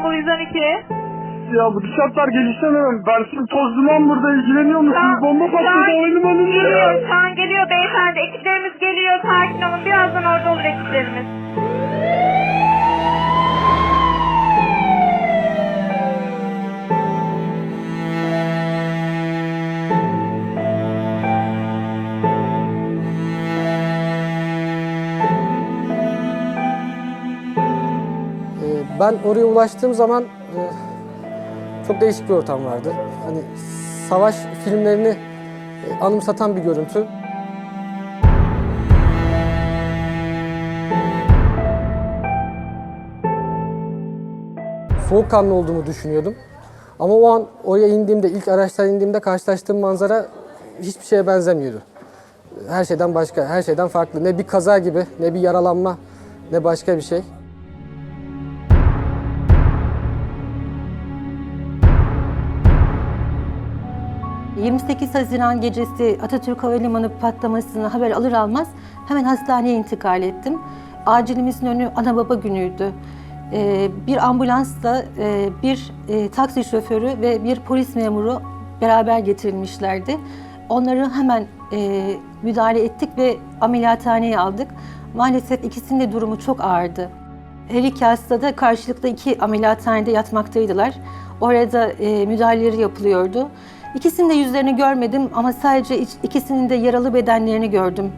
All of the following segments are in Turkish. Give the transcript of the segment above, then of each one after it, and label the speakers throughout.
Speaker 1: İstanbul 112.
Speaker 2: Ya bu dışarılar gelişemem. Ben şimdi toz duman burada ilgileniyor musunuz? Bomba
Speaker 1: şu an
Speaker 2: patladı havalimanında
Speaker 1: Geliyor,
Speaker 2: ya.
Speaker 1: şu an geliyor beyefendi. Ekiplerimiz geliyor. Sakin olun. Birazdan orada olur ekiplerimiz.
Speaker 3: Ben oraya ulaştığım zaman e, çok değişik bir ortam vardı. Hani savaş filmlerini e, anımsatan bir görüntü. Soğukkanlı olduğumu düşünüyordum. Ama o an oraya indiğimde, ilk araçtan indiğimde karşılaştığım manzara hiçbir şeye benzemiyordu. Her şeyden başka, her şeyden farklı. Ne bir kaza gibi, ne bir yaralanma, ne başka bir şey.
Speaker 4: 28 Haziran gecesi Atatürk Havalimanı patlamasını haber alır almaz hemen hastaneye intikal ettim. Acilimizin önü ana baba günüydü. Ee, Bir ambulansla e, bir e, taksi şoförü ve bir polis memuru beraber getirilmişlerdi. Onları hemen e, müdahale ettik ve ameliyathaneye aldık. Maalesef ikisinin de durumu çok ağırdı. Her iki hasta da karşılıklı iki ameliyathanede yatmaktaydılar. Orada müdahaleleri yapılıyordu. İkisinin de yüzlerini görmedim ama sadece ikisinin de yaralı bedenlerini gördüm.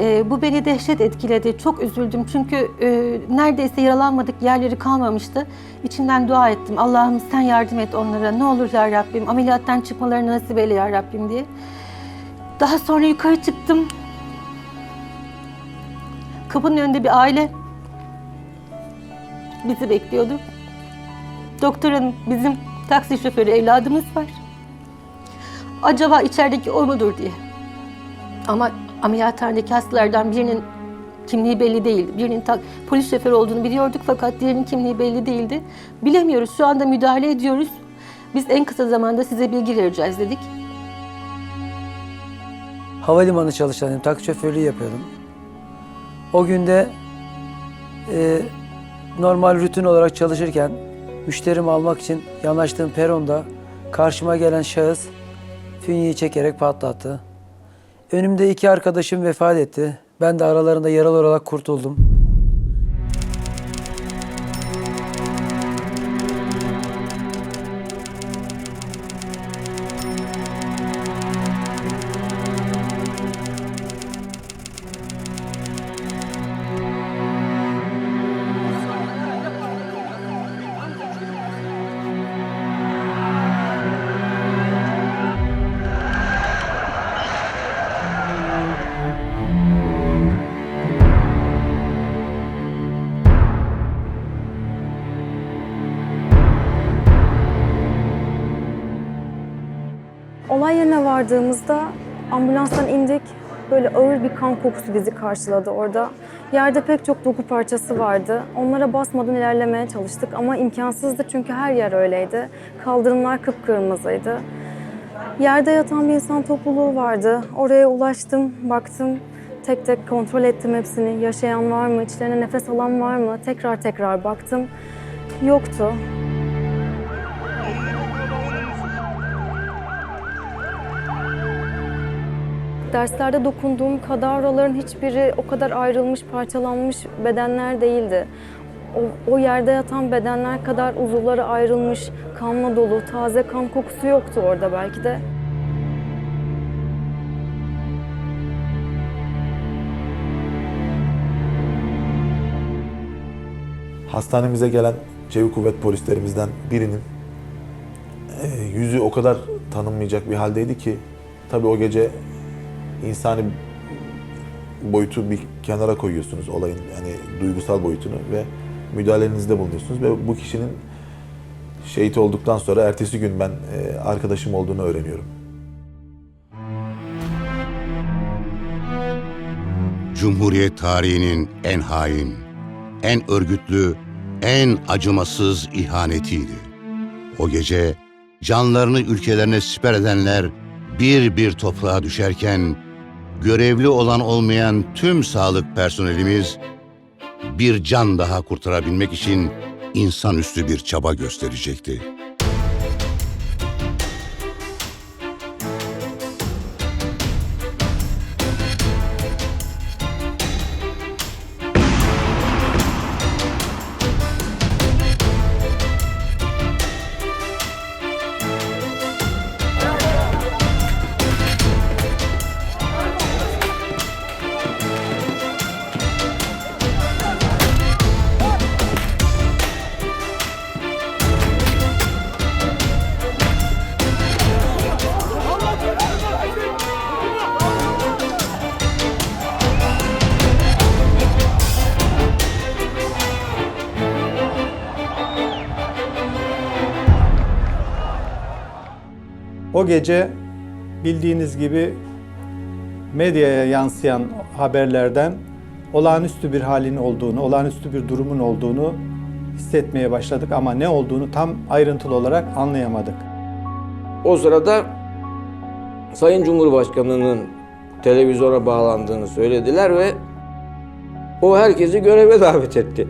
Speaker 4: E, bu beni dehşet etkiledi. Çok üzüldüm çünkü e, neredeyse yaralanmadık yerleri kalmamıştı. İçimden dua ettim. Allah'ım sen yardım et onlara. Ne olur ya Rabbim ameliyattan çıkmalarını nasip eyle ya Rabbim diye. Daha sonra yukarı çıktım. Kapının önünde bir aile bizi bekliyordu. Doktorun bizim taksi şoförü evladımız var. Acaba içerideki o mudur diye. Ama ameliyathanedeki hastalardan birinin kimliği belli değil. Birinin ta- polis şoförü olduğunu biliyorduk fakat diğerinin kimliği belli değildi. Bilemiyoruz. Şu anda müdahale ediyoruz. Biz en kısa zamanda size bilgi vereceğiz dedik.
Speaker 5: havalimanı çalışanıyım, taksi şoförlüğü yapıyordum. O günde e, normal rutin olarak çalışırken müşterimi almak için yanaştığım peronda karşıma gelen şahıs fünyeyi çekerek patlattı. Önümde iki arkadaşım vefat etti. Ben de aralarında yaralı olarak kurtuldum.
Speaker 6: Vardığımızda ambulanstan indik. Böyle ağır bir kan kokusu bizi karşıladı orada. Yerde pek çok doku parçası vardı. Onlara basmadan ilerlemeye çalıştık ama imkansızdı çünkü her yer öyleydi. Kaldırımlar kıpkırmızıydı. Yerde yatan bir insan topluluğu vardı. Oraya ulaştım, baktım. Tek tek kontrol ettim hepsini. Yaşayan var mı, içlerine nefes alan var mı? Tekrar tekrar baktım. Yoktu. Derslerde dokunduğum kadavraların hiçbiri o kadar ayrılmış, parçalanmış bedenler değildi. O, o yerde yatan bedenler kadar uzuvları ayrılmış, kanla dolu, taze kan kokusu yoktu orada belki de.
Speaker 7: Hastanemize gelen çevik kuvvet polislerimizden birinin e, yüzü o kadar tanınmayacak bir haldeydi ki tabii o gece insani boyutu bir kenara koyuyorsunuz olayın hani duygusal boyutunu ve müdahalenizde bulunuyorsunuz ve bu kişinin şehit olduktan sonra ertesi gün ben e, arkadaşım olduğunu öğreniyorum.
Speaker 8: Cumhuriyet tarihinin en hain, en örgütlü, en acımasız ihanetiydi. O gece canlarını ülkelerine siper edenler bir bir toprağa düşerken görevli olan olmayan tüm sağlık personelimiz bir can daha kurtarabilmek için insanüstü bir çaba gösterecekti.
Speaker 9: O gece bildiğiniz gibi medyaya yansıyan haberlerden olağanüstü bir halin olduğunu, olağanüstü bir durumun olduğunu hissetmeye başladık ama ne olduğunu tam ayrıntılı olarak anlayamadık.
Speaker 10: O sırada Sayın Cumhurbaşkanı'nın televizyona bağlandığını söylediler ve o herkesi göreve davet etti.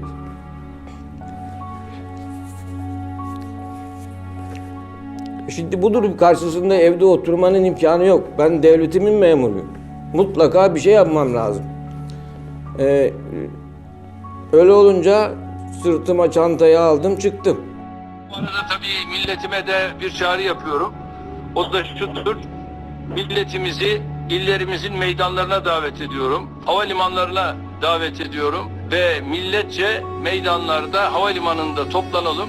Speaker 10: Şimdi bu durum karşısında evde oturmanın imkanı yok. Ben devletimin memuruyum. Mutlaka bir şey yapmam lazım. Ee, öyle olunca sırtıma çantayı aldım çıktım.
Speaker 11: Bu arada tabii milletime de bir çağrı yapıyorum. O da şudur. Milletimizi illerimizin meydanlarına davet ediyorum. Havalimanlarına davet ediyorum. Ve milletçe meydanlarda, havalimanında toplanalım.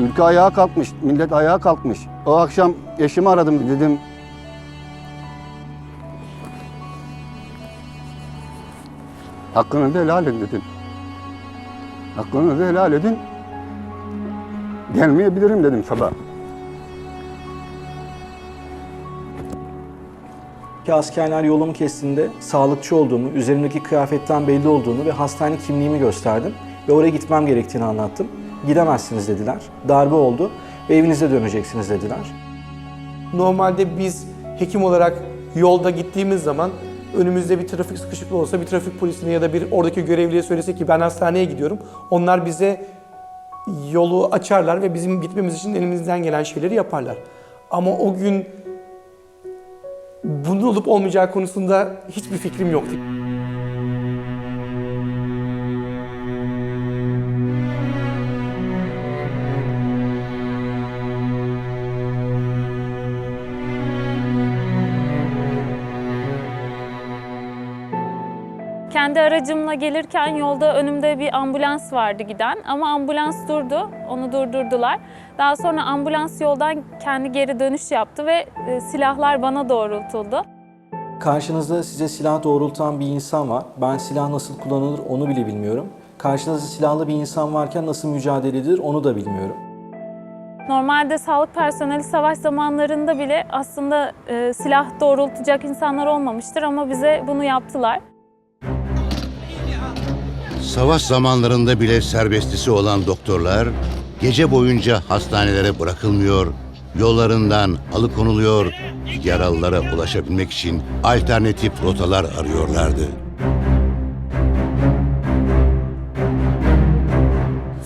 Speaker 2: Ülke ayağa kalkmış, millet ayağa kalkmış. O akşam eşimi aradım dedim. Hakkınızı helal edin dedim. Hakkınızı helal edin. Gelmeyebilirim dedim sabah.
Speaker 12: Ki askerler yolumu kestiğinde sağlıkçı olduğumu, üzerimdeki kıyafetten belli olduğunu ve hastane kimliğimi gösterdim. Ve oraya gitmem gerektiğini anlattım. Gidemezsiniz dediler. Darbe oldu ve evinize döneceksiniz dediler.
Speaker 13: Normalde biz hekim olarak yolda gittiğimiz zaman önümüzde bir trafik sıkışıklığı olsa bir trafik polisine ya da bir oradaki görevliye söylesek ki ben hastaneye gidiyorum. Onlar bize yolu açarlar ve bizim gitmemiz için elimizden gelen şeyleri yaparlar. Ama o gün bunun olup olmayacağı konusunda hiçbir fikrim yoktu.
Speaker 1: Kendi aracımla gelirken yolda önümde bir ambulans vardı giden ama ambulans durdu. Onu durdurdular. Daha sonra ambulans yoldan kendi geri dönüş yaptı ve e, silahlar bana doğrultuldu.
Speaker 12: Karşınızda size silah doğrultan bir insan var. Ben silah nasıl kullanılır onu bile bilmiyorum. Karşınızda silahlı bir insan varken nasıl mücadele edilir onu da bilmiyorum.
Speaker 1: Normalde sağlık personeli savaş zamanlarında bile aslında e, silah doğrultacak insanlar olmamıştır ama bize bunu yaptılar.
Speaker 8: Savaş zamanlarında bile serbestisi olan doktorlar gece boyunca hastanelere bırakılmıyor, yollarından alıkonuluyor, yaralılara ulaşabilmek için alternatif rotalar arıyorlardı.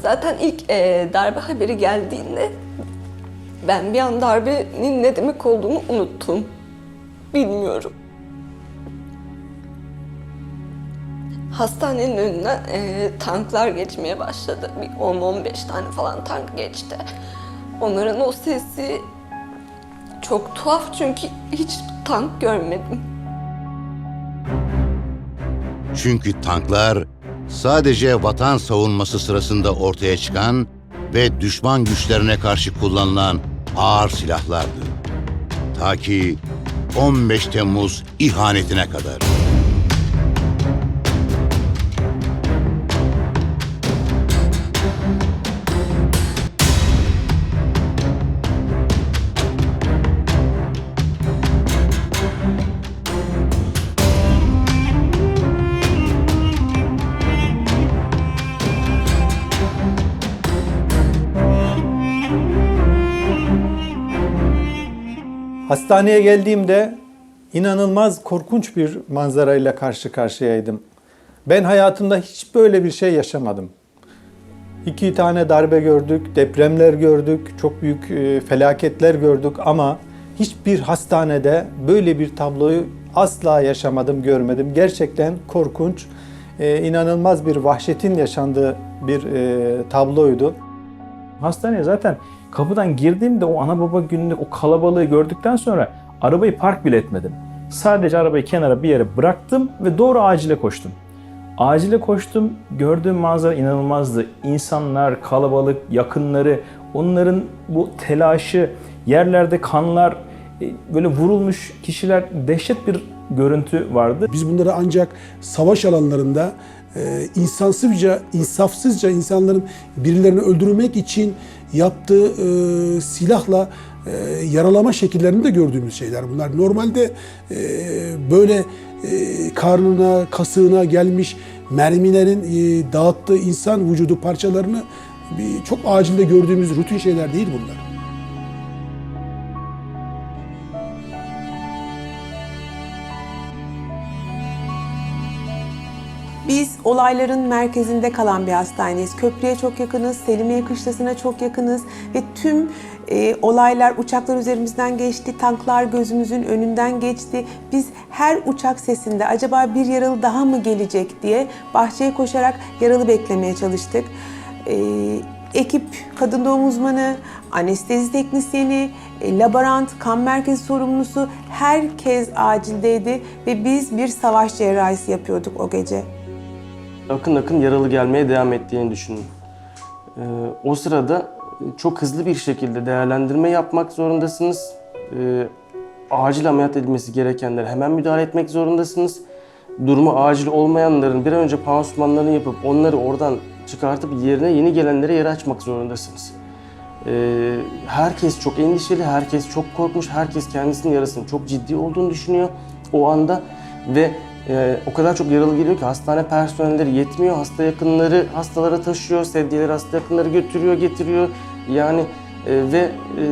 Speaker 4: Zaten ilk e, darbe haberi geldiğinde ben bir an darbenin ne demek olduğunu unuttum. Bilmiyorum. Hastanenin önünden e, tanklar geçmeye başladı. Bir 10-15 tane falan tank geçti. Onların o sesi çok tuhaf çünkü hiç tank görmedim.
Speaker 8: Çünkü tanklar sadece vatan savunması sırasında ortaya çıkan ve düşman güçlerine karşı kullanılan ağır silahlardı. Ta ki 15 Temmuz ihanetine kadar.
Speaker 9: Hastaneye geldiğimde inanılmaz korkunç bir manzarayla karşı karşıyaydım. Ben hayatımda hiç böyle bir şey yaşamadım. İki tane darbe gördük, depremler gördük, çok büyük e, felaketler gördük ama hiçbir hastanede böyle bir tabloyu asla yaşamadım, görmedim. Gerçekten korkunç, e, inanılmaz bir vahşetin yaşandığı bir e, tabloydu.
Speaker 14: Hastaneye zaten kapıdan girdiğimde o ana baba gününde o kalabalığı gördükten sonra arabayı park bile etmedim. Sadece arabayı kenara bir yere bıraktım ve doğru acile koştum. Acile koştum, gördüğüm manzara inanılmazdı. İnsanlar, kalabalık, yakınları, onların bu telaşı, yerlerde kanlar, e, böyle vurulmuş kişiler, dehşet bir görüntü vardı.
Speaker 15: Biz bunları ancak savaş alanlarında e, insansızca, insafsızca insanların birilerini öldürmek için yaptığı e, silahla e, yaralama şekillerini de gördüğümüz şeyler bunlar. Normalde e, böyle e, karnına, kasığına gelmiş mermilerin e, dağıttığı insan vücudu parçalarını bir, çok acilde gördüğümüz rutin şeyler değil bunlar.
Speaker 16: Biz olayların merkezinde kalan bir hastaneyiz. Köprüye çok yakınız, Selimiye Kışlası'na çok yakınız ve tüm e, olaylar uçaklar üzerimizden geçti, tanklar gözümüzün önünden geçti. Biz her uçak sesinde acaba bir yaralı daha mı gelecek diye bahçeye koşarak yaralı beklemeye çalıştık. E, ekip kadın doğum uzmanı, anestezi teknisyeni, e, laborant, kan merkezi sorumlusu herkes acildeydi ve biz bir savaş cerrahisi yapıyorduk o gece.
Speaker 17: Akın akın yaralı gelmeye devam ettiğini düşünün. Ee, o sırada çok hızlı bir şekilde değerlendirme yapmak zorundasınız. Ee, acil ameliyat edilmesi gerekenlere hemen müdahale etmek zorundasınız. Durumu acil olmayanların bir an önce pansumanlarını yapıp onları oradan çıkartıp yerine yeni gelenlere yer açmak zorundasınız. Ee, herkes çok endişeli, herkes çok korkmuş, herkes kendisinin yarasının çok ciddi olduğunu düşünüyor o anda ve e, o kadar çok yaralı geliyor ki hastane personelleri yetmiyor, hasta yakınları hastalara taşıyor, sedyeleri hasta yakınları götürüyor, getiriyor. Yani e, ve e,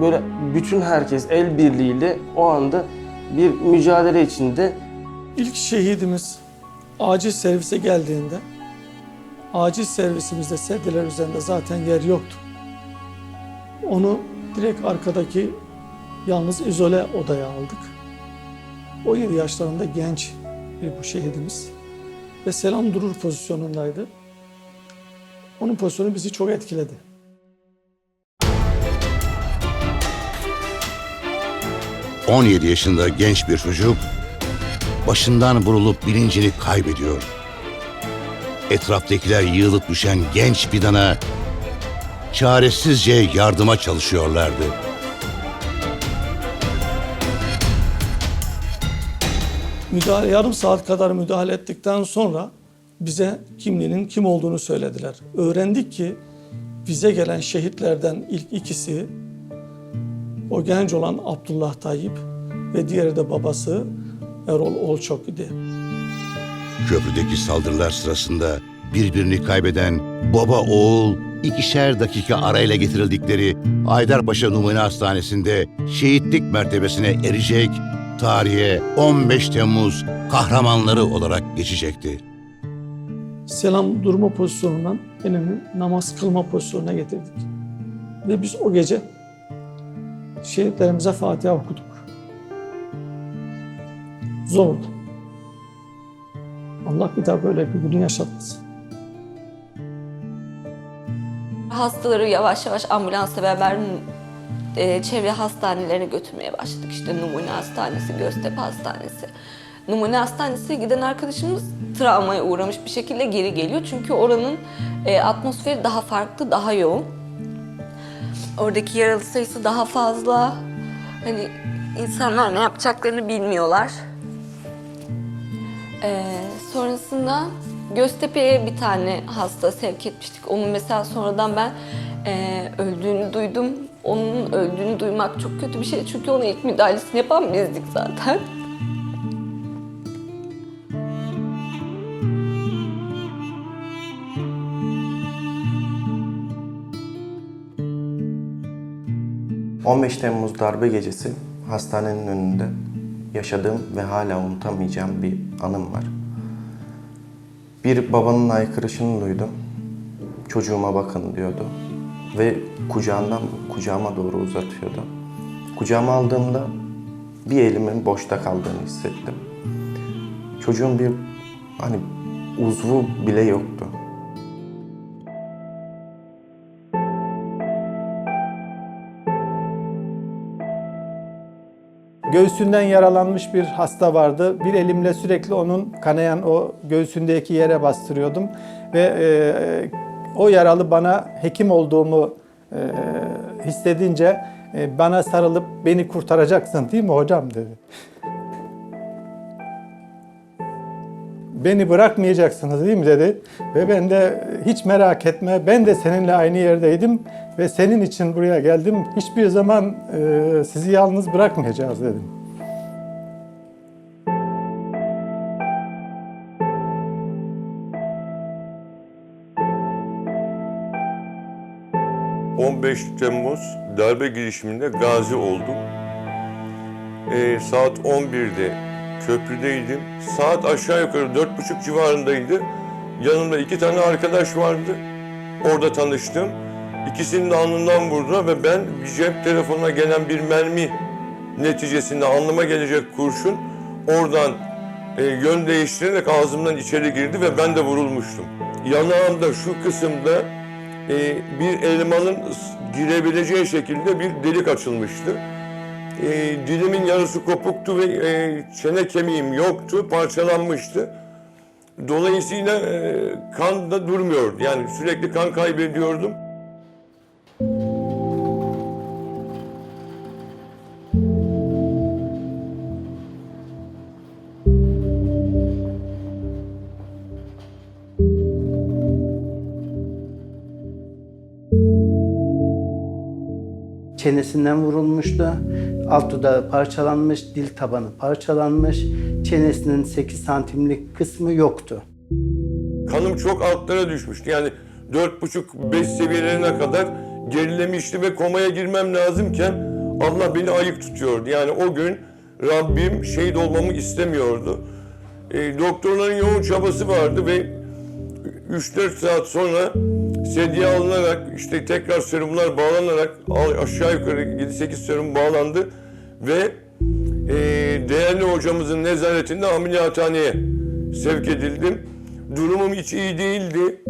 Speaker 17: böyle bütün herkes el birliğiyle o anda bir mücadele içinde
Speaker 18: İlk şehidimiz acil servise geldiğinde acil servisimizde sedyeler üzerinde zaten yer yoktu. Onu direkt arkadaki yalnız izole odaya aldık. 17 yaşlarında genç bir bu şehidimiz ve selam durur pozisyonundaydı. Onun pozisyonu bizi çok etkiledi.
Speaker 8: Hı. 17 yaşında genç bir çocuk başından vurulup bilincini kaybediyor. Etraftakiler yığılıp düşen genç fidana çaresizce yardıma çalışıyorlardı.
Speaker 18: Müdahale yarım saat kadar müdahale ettikten sonra bize kimliğinin kim olduğunu söylediler. Öğrendik ki bize gelen şehitlerden ilk ikisi o genç olan Abdullah Tayyip ve diğeri de babası Erol Olçok idi.
Speaker 8: Köprüdeki saldırılar sırasında birbirini kaybeden baba oğul ikişer dakika arayla getirildikleri Haydarpaşa Numune Hastanesi'nde şehitlik mertebesine erecek, tarihe 15 Temmuz kahramanları olarak geçecekti.
Speaker 18: Selam durma pozisyonundan benim namaz kılma pozisyonuna getirdik. Ve biz o gece şehitlerimize Fatiha okuduk. Zordu. Allah bir daha böyle bir günü yaşatmasın.
Speaker 19: Hastaları yavaş yavaş ambulansla beraber e, çevre hastanelerine götürmeye başladık. İşte Numune Hastanesi, Göztepe Hastanesi. Numune Hastanesi'ne giden arkadaşımız travmaya uğramış bir şekilde geri geliyor. Çünkü oranın e, atmosferi daha farklı, daha yoğun. Oradaki yaralı sayısı daha fazla. Hani insanlar ne yapacaklarını bilmiyorlar. Ee, sonrasında Göztepe'ye bir tane hasta sevk etmiştik. Onun mesela sonradan ben e, öldüğünü duydum. Onun öldüğünü duymak çok kötü bir şey. Çünkü ona ilk müdahalesini yapan bizdik zaten.
Speaker 17: ...15 Temmuz darbe gecesi hastanenin önünde yaşadığım ve hala unutamayacağım bir anım var. Bir babanın aykırışını duydum. Çocuğuma bakın diyordu. Ve kucağından kucağıma doğru uzatıyordu. Kucağıma aldığımda bir elimin boşta kaldığını hissettim. Çocuğun bir hani uzvu bile yoktu.
Speaker 9: Göğsünden yaralanmış bir hasta vardı. Bir elimle sürekli onun kanayan o göğsündeki yere bastırıyordum. Ve e, o yaralı bana hekim olduğumu hissedince e, bana sarılıp beni kurtaracaksın değil mi hocam dedi. Beni bırakmayacaksınız değil mi dedi. Ve ben de hiç merak etme ben de seninle aynı yerdeydim ve senin için buraya geldim. Hiçbir zaman e, sizi yalnız bırakmayacağız dedim.
Speaker 20: 15 Temmuz darbe girişiminde gazi oldum. Ee, saat 11'de köprüdeydim. Saat aşağı yukarı dört buçuk civarındaydı. Yanımda iki tane arkadaş vardı. Orada tanıştım. İkisinin de alnından vurdular ve ben cep telefonuna gelen bir mermi neticesinde alnıma gelecek kurşun oradan e, yön değiştirerek ağzımdan içeri girdi ve ben de vurulmuştum. Yanağımda şu kısımda e, bir elmanın girebileceği şekilde bir delik açılmıştı. E, dilimin yarısı kopuktu ve e, çene kemiğim yoktu, parçalanmıştı. Dolayısıyla e, kan da durmuyordu. Yani sürekli kan kaybediyordum.
Speaker 21: Çenesinden vurulmuştu. Alt dudağı parçalanmış, dil tabanı parçalanmış. Çenesinin 8 santimlik kısmı yoktu.
Speaker 20: Kanım çok altlara düşmüştü. Yani dört buçuk beş seviyelerine kadar gerilemişti ve komaya girmem lazımken Allah beni ayık tutuyordu. Yani o gün Rabbim şehit olmamı istemiyordu. E, doktorların yoğun çabası vardı ve 3-4 saat sonra sedye alınarak işte tekrar serumlar bağlanarak aşağı yukarı 7-8 serum bağlandı ve e, değerli hocamızın nezaretinde ameliyathaneye sevk edildim. Durumum hiç iyi değildi.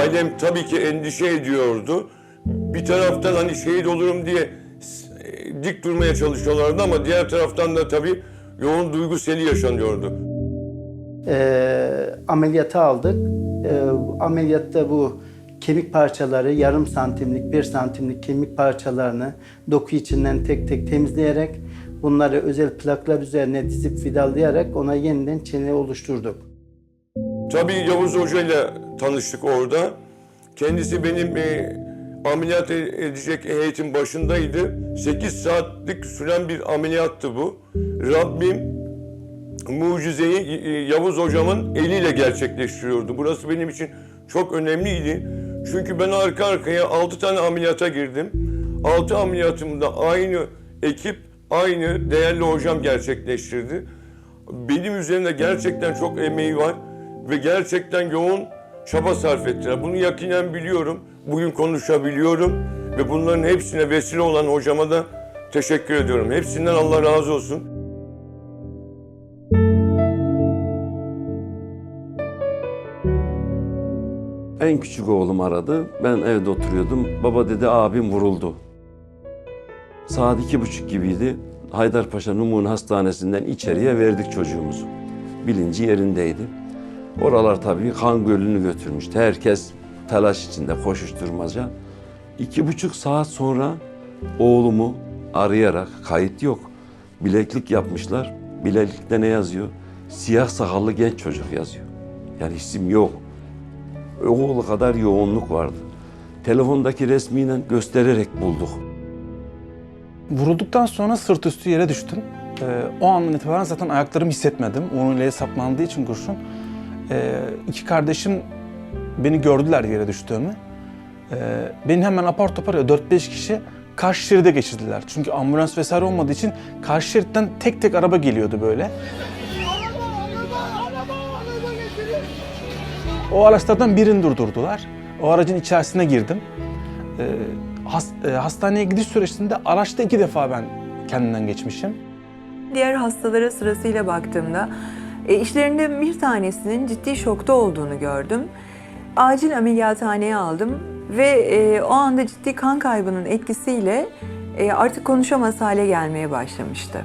Speaker 20: Ailem tabii ki endişe ediyordu. Bir taraftan hani şehit olurum diye e, dik durmaya çalışıyorlardı ama diğer taraftan da tabii yoğun duygu seli yaşanıyordu.
Speaker 21: Ee, ameliyata aldık. Ee, ameliyatta bu kemik parçaları yarım santimlik, bir santimlik kemik parçalarını doku içinden tek tek temizleyerek bunları özel plaklar üzerine dizip vidallayarak ona yeniden çene oluşturduk.
Speaker 20: Tabii Yavuz Hoca ile tanıştık orada. Kendisi benim e, ameliyat e- edecek heyetin başındaydı. 8 saatlik süren bir ameliyattı bu. Rabbim mucizeyi e, Yavuz Hocam'ın eliyle gerçekleştiriyordu. Burası benim için çok önemliydi. Çünkü ben arka arkaya 6 tane ameliyata girdim. 6 ameliyatımda aynı ekip, aynı değerli hocam gerçekleştirdi. Benim üzerinde gerçekten çok emeği var ve gerçekten yoğun çaba sarf ettiler. Bunu yakinen biliyorum. Bugün konuşabiliyorum ve bunların hepsine vesile olan hocama da teşekkür ediyorum. Hepsinden Allah razı olsun.
Speaker 22: En küçük oğlum aradı. Ben evde oturuyordum. Baba dedi abim vuruldu. Saat iki buçuk gibiydi. Haydarpaşa Numune Hastanesi'nden içeriye verdik çocuğumuzu. Bilinci yerindeydi. Oralar tabii kan gölünü götürmüştü. Herkes telaş içinde koşuşturmaca. İki buçuk saat sonra oğlumu arayarak kayıt yok. Bileklik yapmışlar. Bileklikte ne yazıyor? Siyah sakallı genç çocuk yazıyor. Yani isim yok. Oğlu kadar yoğunluk vardı. Telefondaki resmiyle göstererek bulduk.
Speaker 23: Vurulduktan sonra sırt üstü yere düştüm. Ee, o andan itibaren zaten ayaklarımı hissetmedim. Omuriliğe saplandığı için kurşun. Ee, iki kardeşim beni gördüler yere düştüğümü. Ee, beni hemen apar topar 4-5 kişi karşı şeride geçirdiler. Çünkü ambulans vesaire olmadığı için karşı şeritten tek tek araba geliyordu böyle. O araçlardan birini durdurdular. O aracın içerisine girdim. Ee, has- e, hastaneye gidiş sürecinde araçta iki defa ben kendimden geçmişim.
Speaker 24: Diğer hastalara sırasıyla baktığımda e, işlerinde bir tanesinin ciddi şokta olduğunu gördüm. Acil ameliyathaneye aldım ve e, o anda ciddi kan kaybının etkisiyle e, artık konuşamaz hale gelmeye başlamıştı.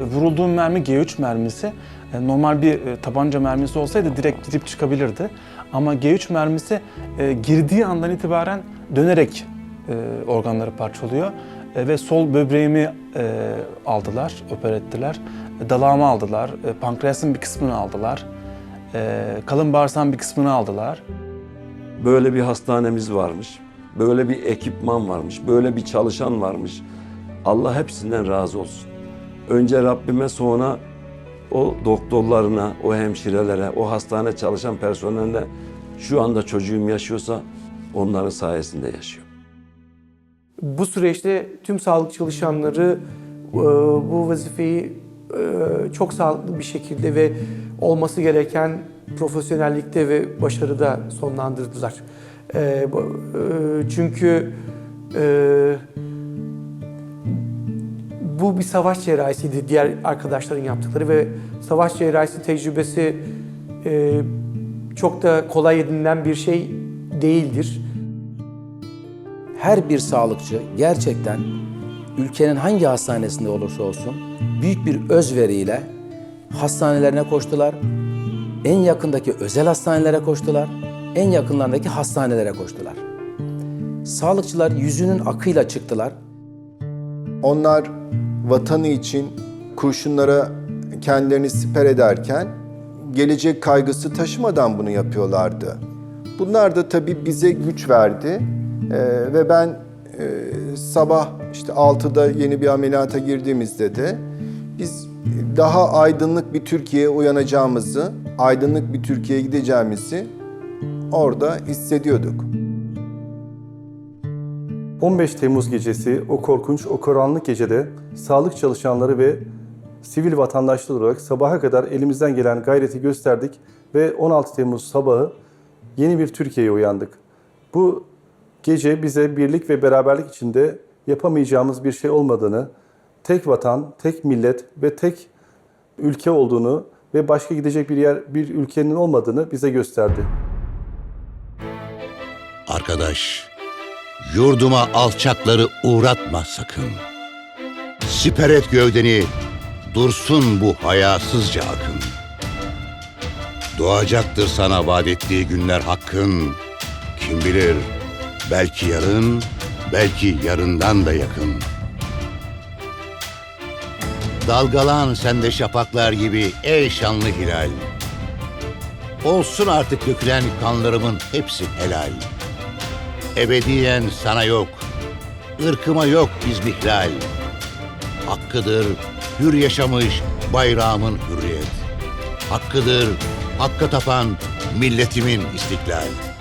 Speaker 23: Vurulduğum mermi G3 mermisi. E, Normal bir e, tabanca mermisi olsaydı direkt gidip çıkabilirdi. Ama G3 mermisi e, girdiği andan itibaren dönerek e, organları parçalıyor. E, Ve sol böbreğimi e, aldılar, oper ettiler. E, Dalağımı aldılar, e, pankreasın bir kısmını aldılar. E, Kalın bağırsağın bir kısmını aldılar.
Speaker 22: Böyle bir hastanemiz varmış. Böyle bir ekipman varmış. Böyle bir çalışan varmış. Allah hepsinden razı olsun. Önce Rabbime sonra o doktorlarına, o hemşirelere, o hastane çalışan personeline şu anda çocuğum yaşıyorsa onların sayesinde yaşıyor.
Speaker 13: Bu süreçte tüm sağlık çalışanları e, bu vazifeyi e, çok sağlıklı bir şekilde ve olması gereken profesyonellikte ve başarıda sonlandırdılar. E, Çünkü bu bir savaş cerrahisiydi diğer arkadaşların yaptıkları ve savaş cerrahisi tecrübesi e, çok da kolay edinilen bir şey değildir.
Speaker 25: her bir sağlıkçı gerçekten ülkenin hangi hastanesinde olursa olsun büyük bir özveriyle hastanelerine koştular. En yakındaki özel hastanelere koştular. En yakınlarındaki hastanelere koştular. Sağlıkçılar yüzünün akıyla çıktılar.
Speaker 26: Onlar vatanı için kurşunlara kendilerini siper ederken gelecek kaygısı taşımadan bunu yapıyorlardı. Bunlar da tabii bize güç verdi Ee, ve ben e, sabah işte 6'da yeni bir ameliyata girdiğimizde de biz daha aydınlık bir Türkiye'ye uyanacağımızı, aydınlık bir Türkiye'ye gideceğimizi orada hissediyorduk.
Speaker 27: 15 Temmuz gecesi o korkunç, o karanlık gecede sağlık çalışanları ve sivil vatandaşlar olarak sabaha kadar elimizden gelen gayreti gösterdik ve 16 Temmuz sabahı yeni bir Türkiye'ye uyandık. Bu gece bize birlik ve beraberlik içinde yapamayacağımız bir şey olmadığını, tek vatan, tek millet ve tek ülke olduğunu ve başka gidecek bir yer, bir ülkenin olmadığını bize gösterdi.
Speaker 8: Arkadaş, yurduma alçakları uğratma sakın. Siper et gövdeni, dursun bu hayasızca akın. Doğacaktır sana vaat ettiği günler hakkın. Kim bilir, belki yarın, belki yarından da yakın. Dalgalan sende şafaklar gibi ey şanlı hilal. Olsun artık dökülen kanlarımın hepsi helal. Ebediyen sana yok, ırkıma yok izmihlal. Hakkıdır hür yaşamış bayrağımın hürriyet. Hakkıdır hakka tapan milletimin istiklal.